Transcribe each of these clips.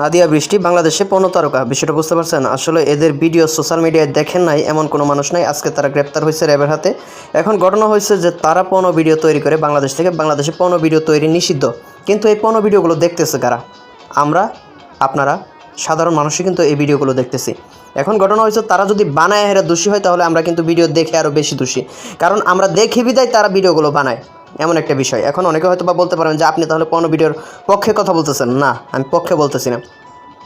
নাদিয়া বৃষ্টি, বাংলাদেশে পণ্য তারকা। বিষয়টা বুঝতে পারছেন? আসলে এদের ভিডিও সোশ্যাল মিডিয়ায় দেখেন নাই, এমন কোনো মানুষ নাই। আজকে তারা গ্রেপ্তার হয়েছে র্যাবের হাতে। এখন ঘটনা হয়েছে যে তারা পণ্য ভিডিও তৈরি করে বাংলাদেশ থেকে। বাংলাদেশে পণ্য ভিডিও তৈরি নিষিদ্ধ। কিন্তু এই পণ্য ভিডিওগুলো দেখতেছে কারা? আমরা, আপনারা, সাধারণ মানুষই কিন্তু এই ভিডিওগুলো দেখতেছি। এখন ঘটনা হয়েছে, তারা যদি বানায় হেরা দোষী হয়, তাহলে আমরা কিন্তু ভিডিও দেখে আরও বেশি দোষী। কারণ আমরা দেখি বিদায় তারা ভিডিওগুলো বানায়। এমন একটা বিষয়। এখন অনেকে হয়তো বা বলতে পারেন যে, আপনি তাহলে পণ্য ভিডিওর পক্ষে কথা বলতেছেন? না, আমি পক্ষে বলতেছি না।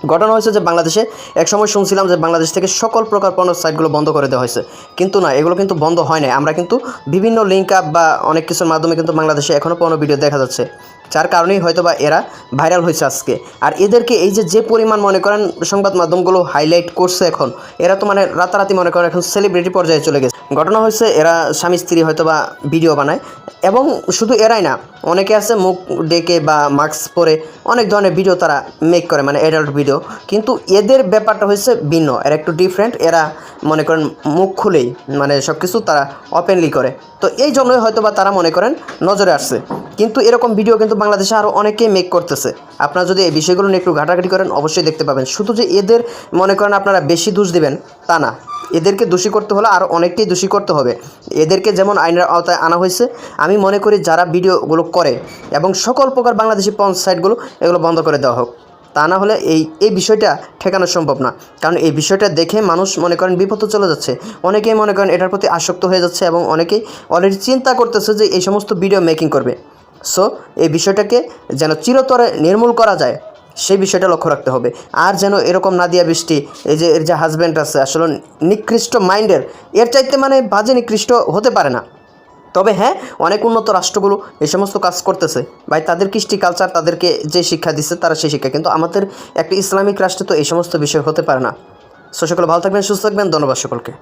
ঘটনা হয়েছে যে, বাংলাদেশে একসময় শুনছিলাম যে, বাংলাদেশ থেকে সকল প্রকার পণ্য সাইটগুলো বন্ধ করে দেওয়া হয়েছে। কিন্তু না, এগুলো কিন্তু বন্ধ হয় না আমরা কিন্তু বিভিন্ন লিঙ্ক আপ বা অনেক কিছুর মাধ্যমে কিন্তু বাংলাদেশে এখনও পণ্য ভিডিও দেখা যাচ্ছে। যার কারণেই হয়তো বা এরা ভাইরাল হয়েছে আজকে। আর এদেরকে এই যে যে পরিমাণ মনে করেন সংবাদ মাধ্যমগুলো হাইলাইট করছে এখন, এরা তো মানে রাতারাতি মনে করেন এখন সেলিব্রিটি পর্যায়ে চলে গেছে। ঘটনা হয়েছে, এরা স্বামী স্ত্রী হয়তো বা ভিডিও বানায়। এবং শুধু এরাই না, অনেকে আছে মুখ ডেকে বা মাস্ক পরে অনেক ধরনের ভিডিও তারা মেক করে মানে অ্যাডাল্ট ভিডিও কিন্তু এদের ব্যাপারটা হচ্ছে ভিন্ন, এরা একটু ডিফারেন্ট এরা মনে করেন মুখ খুলেই মানে সব কিছু তারা ওপেনলি করে। তো এই জন্যই হয়তো বা তারা মনে করেন নজরে আসছে। কিন্তু এরকম ভিডিও কিন্তু বাংলাদেশে আরও অনেকেই মেক করতেছে। আপনারা যদি এই বিষয়গুলো নিয়ে একটু ঘাটাঘাটি করেন, অবশ্যই দেখতে পাবেন। শুধু যে এদের মনে করেন আপনারা বেশি দোষ দেবেন, তা না। এদেরকে দোষী করতে হলে আরও অনেককেই দোষী করতে হবে। এদেরকে যেমন আইনের আওতায় আনা হয়েছে, আমি মনে করি যারা ভিডিওগুলো করে এবং সকল প্রকার বাংলাদেশি পঞ্চ সাইটগুলো, এগুলো বন্ধ করে দেওয়া হোক। তা না হলে এই এই বিষয়টা ঠেকানো সম্ভব না। কারণ এই বিষয়টা দেখে মানুষ মনে করেন বিপদে চলে যাচ্ছে। অনেকেই মনে করেন এটার প্রতি আসক্ত হয়ে যাচ্ছে এবং অনেকেই অলরেডি চিন্তা করতেছে যে এই সমস্ত ভিডিও মেকিং করবে। সো এই বিষয়টাকে যেন চিরতরে নির্মূল করা যায়। সেই বিষয়টা লক্ষ্য রাখতে হবে। আর যেন এরকম নাদিয়া বৃষ্টি, এই যে এর যে হাজব্যান্ড আছে, আসলে নিকৃষ্ট মাইন্ডের, এর চাইতে মানে বাজে নিকৃষ্ট হতে পারে না। তবে হ্যাঁ অনেক উন্নত রাষ্ট্রগুলো এই সমস্ত কাজ করতেছে। ভাই, তাদের কৃষ্টি কালচার তাদেরকে যে শিক্ষা দিচ্ছে তারা সেই শিক্ষা। কিন্তু আমাদের একটা ইসলামিক রাষ্ট্রে তো এই সমস্ত বিষয় হতে পারে না। সো সকলে ভালো থাকবেন, সুস্থ থাকবেন, ধন্যবাদ সকলকে।